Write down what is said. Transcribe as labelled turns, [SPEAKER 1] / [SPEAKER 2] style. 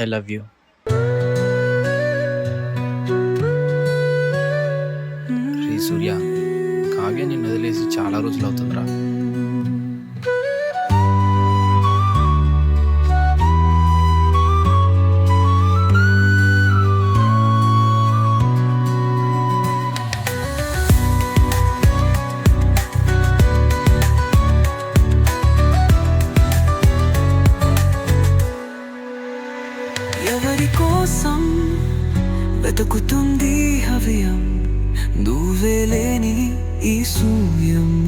[SPEAKER 1] I love you రే సూర్య కావ్య నిన్ను వదిలేసి చాలా రోజులు అవుతుందిరా.
[SPEAKER 2] ఎవరి కోసం వెతుకుతుంది హవ్యం నువ్వే లేని ఈ శూన్యంలో